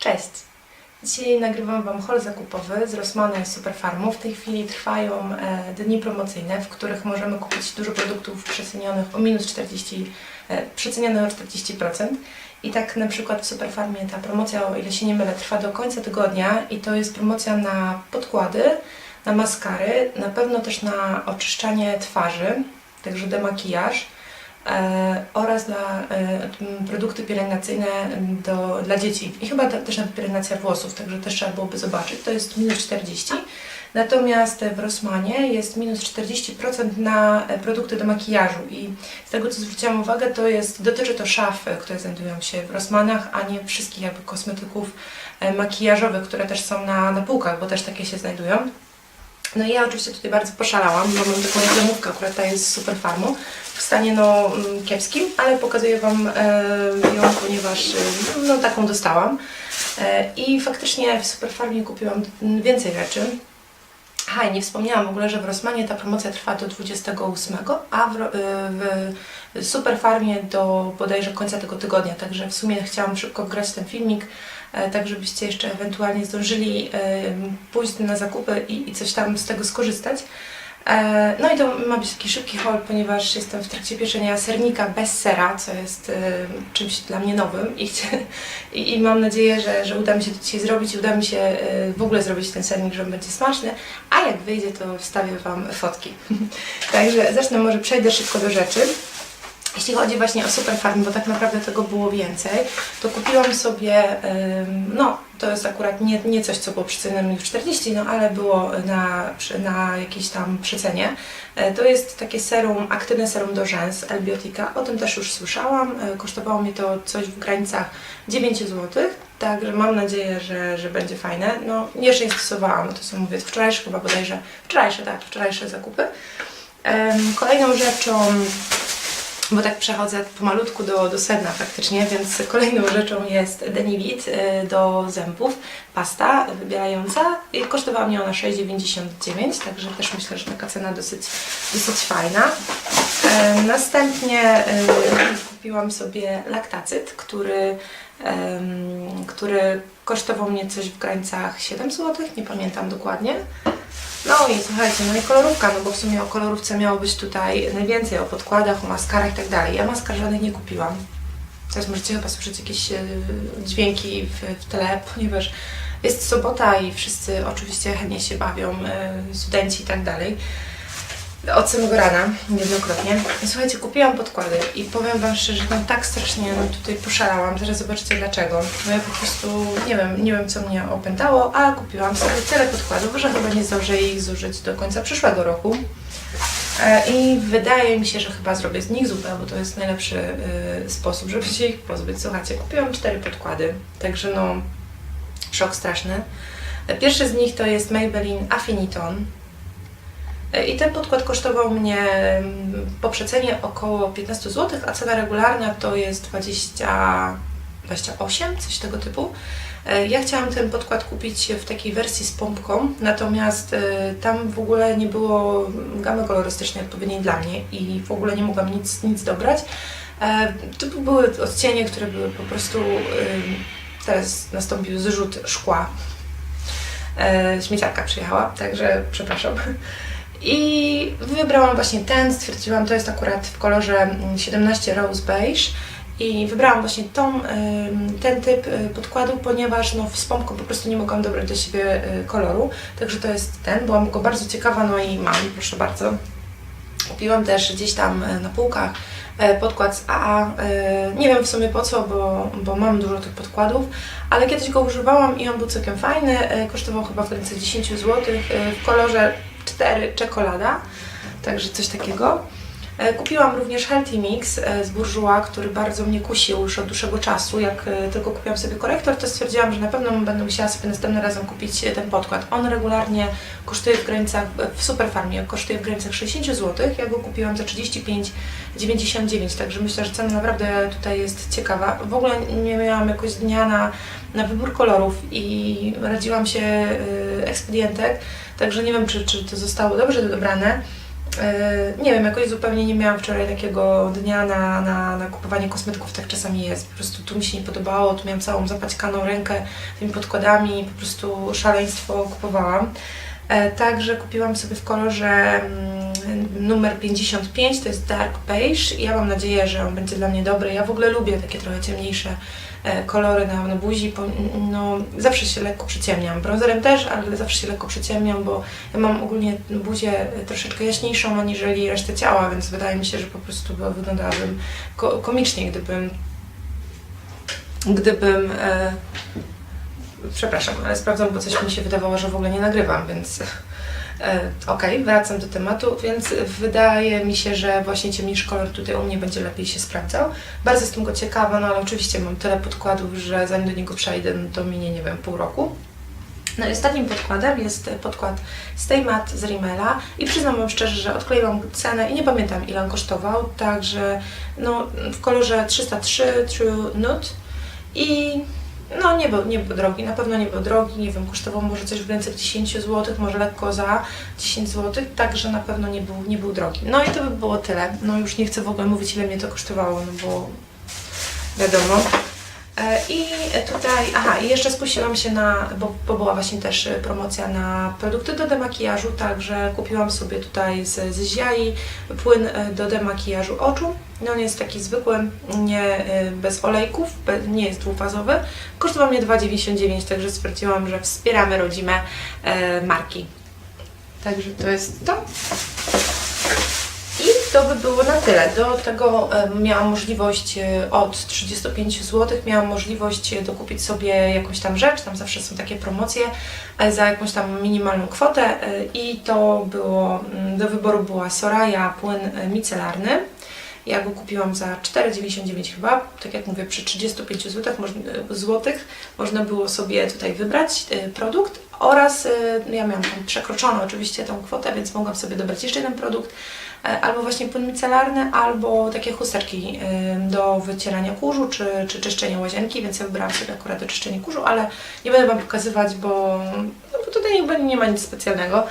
Cześć! Dzisiaj nagrywam Wam haul zakupowy z Rossmana Superfarmu. W tej chwili trwają e, dni promocyjne, w których możemy kupić dużo produktów przecenionych o minus 40, e, przecenione o 40%. I tak na przykład w Superfarmie ta promocja, o ile się nie mylę, trwa do końca tygodnia i to jest promocja na podkłady, na maskary, na pewno też na oczyszczanie twarzy, także demakijaż oraz na e, produkty pielęgnacyjne do, dla dzieci. I chyba te- też na pielęgnacja włosów, także też trzeba byłoby zobaczyć. To jest minus 40. Natomiast w Rossmanie jest minus 40% na e, produkty do makijażu i z tego co zwróciłam uwagę, to jest, dotyczy to szaf, e, które znajdują się w Rossmanach, a nie wszystkich jakby kosmetyków e, makijażowych, które też są na, na półkach, bo też takie się znajdują. No i ja oczywiście tutaj bardzo poszalałam, bo mam taką reklamówkę, akurat ta jest z Superfarmu, w stanie no mm, kiepskim, ale pokazuję Wam e, ją, ponieważ e, no, taką dostałam. E, I faktycznie w Superfarmie kupiłam mm, więcej rzeczy. Aha, nie wspomniałam w ogóle, że w Rossmanie ta promocja trwa do 28, a w, w Superfarmie do bodajże końca tego tygodnia. Także w sumie chciałam szybko wgrać ten filmik, tak żebyście jeszcze ewentualnie zdążyli e, pójść na zakupy i, coś tam z tego skorzystać. E, No i to ma być taki szybki haul, ponieważ jestem w trakcie pieczenia sernika bez sera, co jest e, czymś dla mnie nowym i, i, i mam nadzieję, że, że uda mi się to dzisiaj zrobić i uda mi się e, w ogóle zrobić ten sernik, że on będzie smaczny, a jak wyjdzie, to wstawię Wam fotki. Także zacznę, może przejdę szybko do rzeczy. Jeśli chodzi właśnie o Superfarm, bo tak naprawdę tego było więcej, to kupiłam sobie, no to jest akurat nie, nie coś, co było przecenione już 40, no ale było na, na jakiejś tam przecenie. E, To jest takie serum, aktywne serum do rzęs Elbiotika, o tym też już słyszałam. E, Kosztowało mi to coś w granicach 9 zł, także mam nadzieję, że, że będzie fajne. No jeszcze nie stosowałam, to są mówię wczorajsze chyba bodajże, wczorajsze tak, wczorajsze zakupy. Kolejną rzeczą bo tak przechodzę pomalutku do, do sedna faktycznie, więc kolejną rzeczą jest Denivit y, do zębów, pasta wybierająca i kosztowała mnie ona 6,99, także też myślę, że taka cena dosyć, dosyć fajna. E, Następnie y, kupiłam sobie laktacyt, który, który kosztował mnie coś w granicach 7 zł, nie pamiętam dokładnie. No i słuchajcie, no i kolorówka, no bo w sumie o kolorówce miało być tutaj najwięcej, o podkładach, o maskarach i tak dalej. Ja maskar żadnych nie kupiłam. Teraz możecie chyba słyszeć jakieś e, dźwięki w, w tle, ponieważ jest sobota i wszyscy oczywiście chętnie się bawią, e, studenci i tak dalej. Od samego rana, niejednokrotnie. Słuchajcie, kupiłam podkłady i powiem Wam szczerze, że no tak strasznie tutaj poszalałam. Zaraz zobaczycie dlaczego. Bo ja po prostu nie wiem, nie wiem co mnie opętało, ale kupiłam sobie tyle podkładów, że chyba nie zdążę ich zużyć do końca przyszłego roku. E, I wydaje mi się, że chyba zrobię z nich zupę, bo to jest najlepszy y, sposób, żeby się ich pozbyć. Słuchajcie, kupiłam cztery podkłady, także no szok straszny. E, Pierwszy z nich to jest Maybelline Affiniton. I ten podkład kosztował mnie mm, po przecenie około 15 zł, a cena regularna to jest 20, 28, coś tego typu. E, Ja chciałam ten podkład kupić w takiej wersji z pompką, natomiast e, tam w ogóle nie było gamy kolorystycznej odpowiedniej dla mnie i w ogóle nie mogłam nic, nic dobrać. E, To były odcienie, które były po prostu. Teraz nastąpił zrzut szkła. Śmieciarka przyjechała, także przepraszam. I wybrałam właśnie ten, stwierdziłam, to jest akurat w kolorze mm, 17 Rose Beige. I wybrałam właśnie tą, ten typ y, podkładu, ponieważ no, z pompką po prostu nie mogłam dobrać do siebie y, koloru, także to jest ten, byłam go bardzo ciekawa, no i mam, proszę bardzo. Kupiłam też gdzieś tam y, na półkach podkład z AA, nie wiem w sumie po co, bo, bo mam dużo tych podkładów, ale kiedyś go używałam i on był całkiem fajny, kosztował chyba w granicy 10 zł w kolorze 4 czekolada, także coś takiego. E, Kupiłam również Healthy Mix e, z Bourjois, który bardzo mnie kusił już od dłuższego czasu. Jak e, tylko kupiłam sobie korektor, to stwierdziłam, że na pewno będę musiała sobie następnym razem kupić ten podkład. On regularnie kosztuje w granicach, w Superfarmie kosztuje w granicach 60 zł. Ja go kupiłam za 35,99, także myślę, że cena naprawdę tutaj jest ciekawa. W ogóle nie miałam jakoś dnia na, na wybór kolorów i radziłam się ekspedientek, także nie wiem, czy, czy to zostało dobrze dobrane. Yy, nie wiem, jakoś zupełnie nie miałam wczoraj takiego dnia na, na, na kupowanie kosmetyków, tak czasami jest. Po prostu tu mi się nie podobało, tu miałam całą zapaćkaną rękę tymi podkładami, po prostu szaleństwo kupowałam. E, Także kupiłam sobie w kolorze mm, numer 55, to jest Dark Beige i ja mam nadzieję, że on będzie dla mnie dobry. Ja w ogóle lubię takie trochę ciemniejsze e, kolory na, na buzi, bo no, zawsze się lekko przyciemniam. Bronzerem też, ale zawsze się lekko przyciemniam, bo ja mam ogólnie buzię troszeczkę jaśniejszą aniżeli resztę ciała, więc wydaje mi się, że po prostu by- wyglądałabym ko- komicznie, gdybym gdybym e, Przepraszam, ale sprawdzam, bo coś mi się wydawało, że w ogóle nie nagrywam, więc e, okej, wracam do tematu, więc wydaje mi się, że właśnie ciemniejszy kolor tutaj u mnie będzie lepiej się sprawdzał. Bardzo jestem go ciekawa, no ale oczywiście mam tyle podkładów, że zanim do niego przejdę, no to minie, nie wiem, pół roku. No i ostatnim podkładem jest podkład Stay Matte z Rimmela i przyznam Wam szczerze, że odkleiłam cenę i nie pamiętam ile on kosztował, także no, w kolorze 303 True Nude i no nie był, nie był drogi, na pewno nie był drogi, nie wiem, kosztował może coś w granicach 10 zł, może lekko za 10 zł, także na pewno nie był, nie był drogi. No i to by było tyle. No już nie chcę w ogóle mówić ile mnie to kosztowało, no bo wiadomo. E, I tutaj, aha, i jeszcze skusiłam się na, bo, bo była właśnie też e, promocja na produkty do demakijażu, także kupiłam sobie tutaj z, z Ziai płyn e, do demakijażu oczu. No on jest taki zwykły, nie, bez olejków, be, nie jest dwufazowy. Kosztował mnie 2,99, także stwierdziłam, że wspieramy rodzime e, marki. Także to jest to. To by było na tyle. Do tego miałam możliwość e, od 35 zł, miałam możliwość e, dokupić sobie jakąś tam rzecz, tam zawsze są takie promocje e, za jakąś tam minimalną kwotę i to było, mm, do wyboru była Soraya płyn micelarny. Ja go kupiłam za 4,99 chyba, tak jak mówię, przy 35 zł, złotych można było sobie tutaj wybrać produkt oraz ja miałam przekroczoną oczywiście tą kwotę, więc mogłam sobie dobrać jeszcze jeden produkt, albo właśnie płyn micelarny, albo takie chusteczki e, do wycierania kurzu czy, czy czyszczenia łazienki, więc ja wybrałam sobie akurat do czyszczenia kurzu, ale nie będę Wam pokazywać, bo, bo tutaj jakby nie ma nic specjalnego.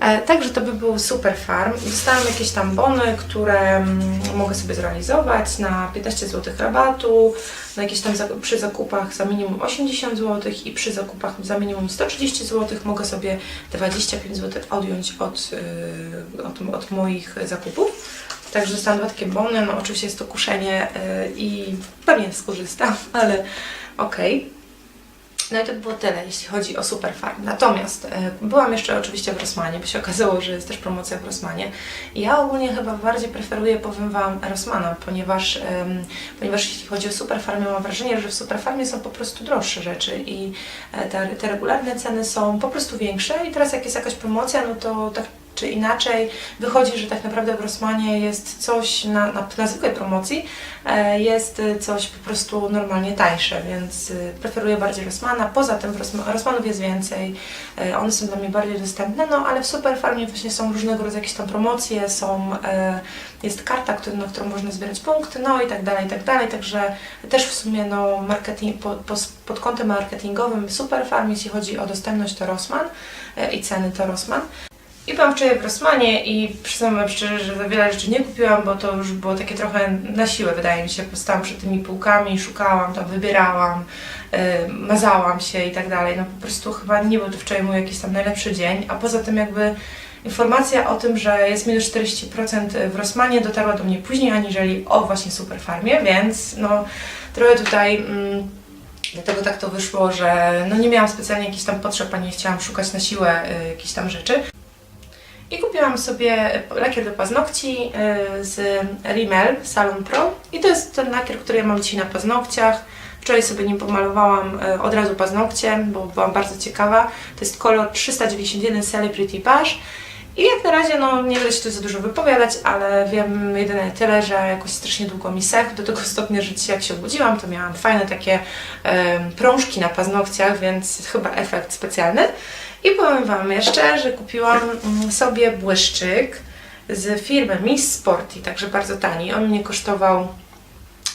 E, Także to by był super farm. Dostałam jakieś tam bony, które mm, mogę sobie zrealizować na 15 zł rabatu, na jakieś tam zaku- przy zakupach za minimum 80 zł i przy zakupach za minimum 130 zł mogę sobie 25 zł odjąć od, yy, od, od moich zakupów. Także dostałam dwa takie bony, no oczywiście jest to kuszenie yy, i pewnie skorzystam, ale okej. No i to by było tyle, jeśli chodzi o Superfarm. Natomiast e, byłam jeszcze oczywiście w Rossmanie, bo się okazało, że jest też promocja w Rossmanie. I ja ogólnie chyba bardziej preferuję, powiem Wam, Rossmana, ponieważ, ponieważ jeśli chodzi o Superfarmie, mam wrażenie, że w Superfarmie są po prostu droższe rzeczy i e, te, te regularne ceny są po prostu większe i teraz jak jest jakaś promocja, no to tak czy inaczej wychodzi, że tak naprawdę w Rossmanie jest coś na, na, na zwykłej promocji, e, jest coś po prostu normalnie tańsze, więc e, preferuję bardziej Rossmana. Poza tym w Rossma- Rossmanów jest więcej, e, one są dla mnie bardziej dostępne, no ale w Superfarmie właśnie są różnego rodzaju jakieś tam promocje, są, jest karta, na którą można zbierać punkty, no i tak dalej, i tak dalej, także też w sumie no marketing, po, po, pod kątem marketingowym Superfarm, jeśli chodzi o dostępność to Rossmann e, i ceny to Rossmann. I byłam wczoraj w Rossmanie i przyznam Wam szczerze, że za wiele rzeczy nie kupiłam, bo to już było takie trochę na siłę, wydaje mi się. Postałam przed tymi półkami, szukałam, tam wybierałam, yy, mazałam się i tak dalej. No po prostu chyba nie był to wczoraj mój jakiś tam najlepszy dzień, a poza tym jakby informacja o tym, że jest minus 40% w Rossmanie dotarła do mnie później, aniżeli o właśnie Superfarmie, więc no trochę tutaj... Mm, Dlatego tak to wyszło, że no nie miałam specjalnie jakichś tam potrzeb, a nie chciałam szukać na siłę y, jakichś tam rzeczy. I kupiłam sobie lakier do paznokci y, z Rimmel Salon Pro. I to jest ten lakier, który ja mam dzisiaj na paznokciach. Wczoraj sobie nim pomalowałam y, od razu paznokcie, bo byłam bardzo ciekawa. To jest kolor 391 Celebrity Beige. I jak na razie, no nie będę się tu za dużo wypowiadać, ale wiem jedynie tyle, że jakoś strasznie długo mi sechł, do tego stopnia, że dzisiaj jak się obudziłam, to miałam fajne takie em, prążki na paznokciach, więc chyba efekt specjalny. I powiem Wam jeszcze, że kupiłam mm, sobie błyszczyk z firmy Miss Sporty, także bardzo tani. On mnie kosztował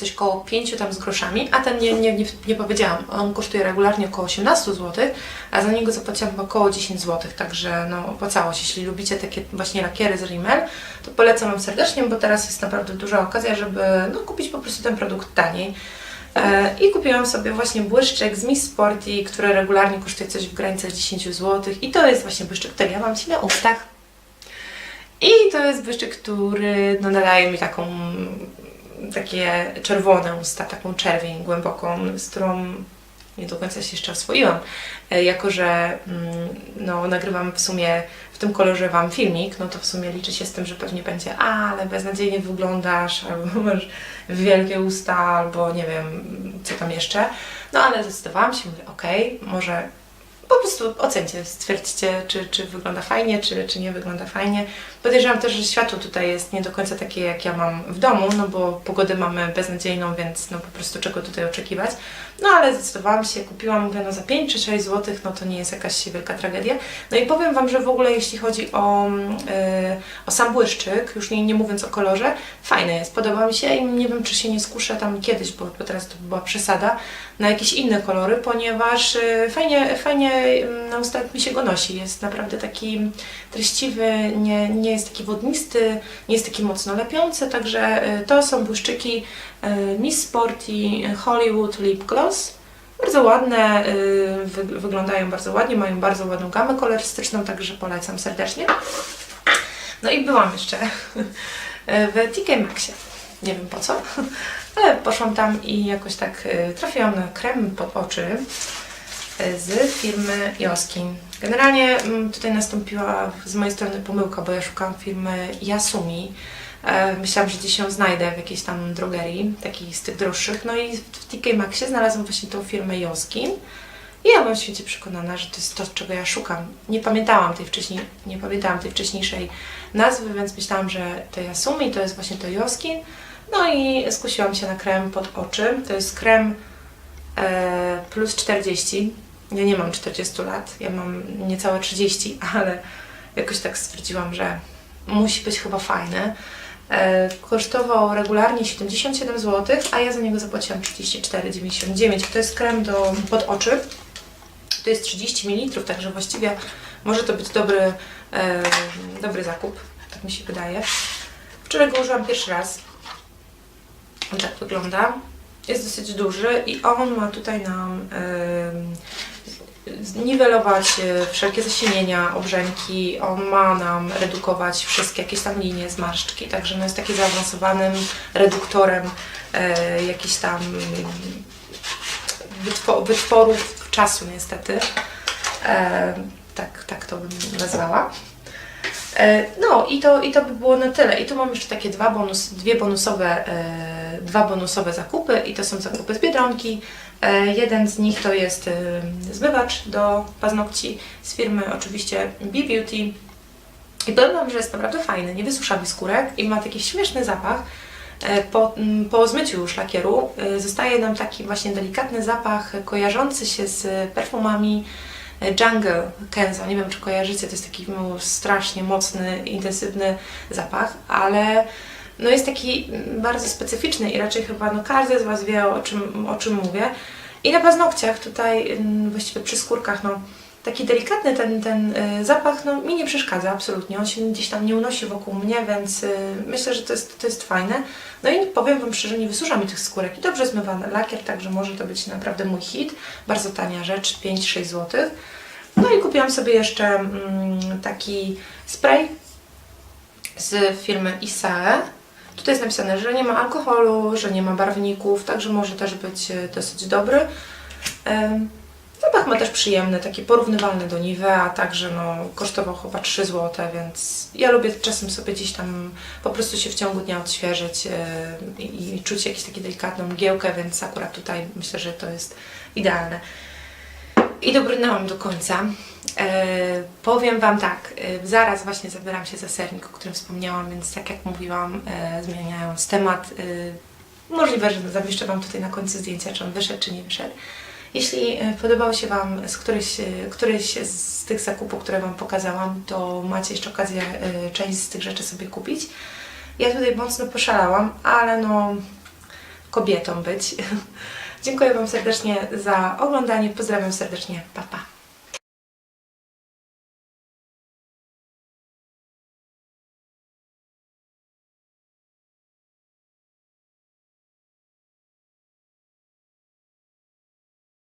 coś koło 5 tam z groszami, a ten nie, nie, nie, nie powiedziałam, on kosztuje regularnie około 18 zł, a za niego zapłaciłam około 10 zł, także no opłacało się. Jeśli lubicie takie właśnie lakiery z Rimmel, to polecam Wam serdecznie, bo teraz jest naprawdę duża okazja, żeby no, kupić po prostu ten produkt taniej. E, I kupiłam sobie właśnie błyszczek z Miss Sporty, który regularnie kosztuje coś w granicach 10 zł i to jest właśnie błyszczek, który ja mam Ci na ustach. I to jest błyszczyk, który no, nadaje mi taką, takie czerwone usta, taką czerwień głęboką, z którą nie do końca się jeszcze oswoiłam. E, Jako, że mm, no, nagrywam w sumie w tym kolorze Wam filmik, no to w sumie liczy się z tym, że pewnie będzie, a, ale beznadziejnie wyglądasz, albo masz wielkie usta, albo nie wiem, co tam jeszcze. No ale zdecydowałam się, mówię, okej, może po prostu ocencie, stwierdźcie, czy, czy wygląda fajnie, czy, czy nie wygląda fajnie. Podejrzewam też, że światło tutaj jest nie do końca takie, jak ja mam w domu, no bo pogodę mamy beznadziejną, więc no po prostu czego tutaj oczekiwać. No ale zdecydowałam się, kupiłam, mówię, no za 5 czy 6 zł, no to nie jest jakaś wielka tragedia. No i powiem Wam, że w ogóle jeśli chodzi o, yy, o sam błyszczyk, już nie, nie mówiąc o kolorze, fajny jest, podoba mi się i nie wiem, czy się nie skuszę tam kiedyś, bo, bo teraz to była przesada, na jakieś inne kolory, ponieważ yy, fajnie, fajnie na ustach mi się go nosi. Jest naprawdę taki treściwy, nie, nie jest taki wodnisty, nie jest taki mocno lepiący, także yy, to są błyszczyki Miss Sporty Hollywood Lip Gloss. Bardzo ładne, yy, wy, wyglądają bardzo ładnie, mają bardzo ładną gamę kolorystyczną, także polecam serdecznie. No i byłam jeszcze w TK Maxie. Nie wiem po co, ale poszłam tam i jakoś tak trafiłam na krem pod oczy z firmy Joskin. Generalnie mm, tutaj nastąpiła z mojej strony pomyłka, bo ja szukałam firmy Yasumi. E, Myślałam, że gdzieś ją znajdę w jakiejś tam drogerii, takiej z tych droższych. No i w TK Maxie znalazłam właśnie tą firmę Joskin. I ja byłam święcie przekonana, że to jest to, czego ja szukam. Nie pamiętałam tej wcześniej, nie pamiętałam tej wcześniejszej nazwy, więc myślałam, że to Yasumi, to jest właśnie to Joskin. No i skusiłam się na krem pod oczy. To jest krem e, plus 40. Ja nie mam 40 lat, ja mam niecałe 30, ale jakoś tak stwierdziłam, że musi być chyba fajny. E, kosztował regularnie 77 zł, a ja za niego zapłaciłam 34,99. To jest krem do, pod oczy. To jest 30 ml, także właściwie może to być dobry, e, dobry zakup, tak mi się wydaje. Wczoraj go użyłam pierwszy raz. On tak wygląda. Jest dosyć duży i on ma tutaj nam e, niwelować e, wszelkie zasienienia, obrzęki. On ma nam redukować wszystkie jakieś tam linie, zmarszczki. Także no jest taki zaawansowanym reduktorem e, jakichś tam wytwo- wytworów czasu niestety. E, tak, tak to bym nazwała. E, No i to, i to by było na tyle. I tu mam jeszcze takie dwa bonus, dwie bonusowe, e, dwa bonusowe zakupy i to są zakupy z Biedronki. E, jeden z nich to jest e, zmywacz do paznokci z firmy oczywiście B-Beauty. I powiem Wam, że jest naprawdę fajny, nie wysusza mi skórek i ma taki śmieszny zapach. E, Po, po zmyciu już lakieru zostaje nam taki właśnie delikatny zapach kojarzący się z perfumami Jungle Kenzo. Nie wiem, czy kojarzycie, to jest taki no, strasznie mocny, intensywny zapach, ale no jest taki bardzo specyficzny i raczej chyba no, każdy z Was wie, o czym, o czym mówię. I na paznokciach tutaj, mm, właściwie przy skórkach, no taki delikatny ten, ten y, zapach no, mi nie przeszkadza absolutnie. On się gdzieś tam nie unosi wokół mnie, więc y, myślę, że to jest, to jest fajne. No i powiem Wam szczerze, nie wysusza mi tych skórek i dobrze zmywany lakier, także może to być naprawdę mój hit. Bardzo tania rzecz, 5-6 zł. No i kupiłam sobie jeszcze mm, taki spray z firmy Isae. Tutaj jest napisane, że nie ma alkoholu, że nie ma barwników, także może też być e, dosyć dobry. Zapach ma też przyjemny, taki porównywalny do Nivea, także no, kosztował chyba 3 zł, więc ja lubię czasem sobie gdzieś tam po prostu się w ciągu dnia odświeżyć e, i czuć jakąś taką delikatną mgiełkę, więc akurat tutaj myślę, że to jest idealne. I dobrnęłam do końca. E, powiem Wam tak, e, zaraz właśnie zabieram się za sernik, o którym wspomniałam, więc tak jak mówiłam, e, zmieniając temat, e, możliwe, że zamieszczę Wam tutaj na końcu zdjęcia, czy on wyszedł, czy nie wyszedł. Jeśli e, podobał się Wam z któryś, e, któryś z tych zakupów, które Wam pokazałam, to macie jeszcze okazję e, część z tych rzeczy sobie kupić. Ja tutaj mocno poszalałam, ale no kobietą być. Dziękuję Wam serdecznie za oglądanie. Pozdrawiam serdecznie. Pa, pa.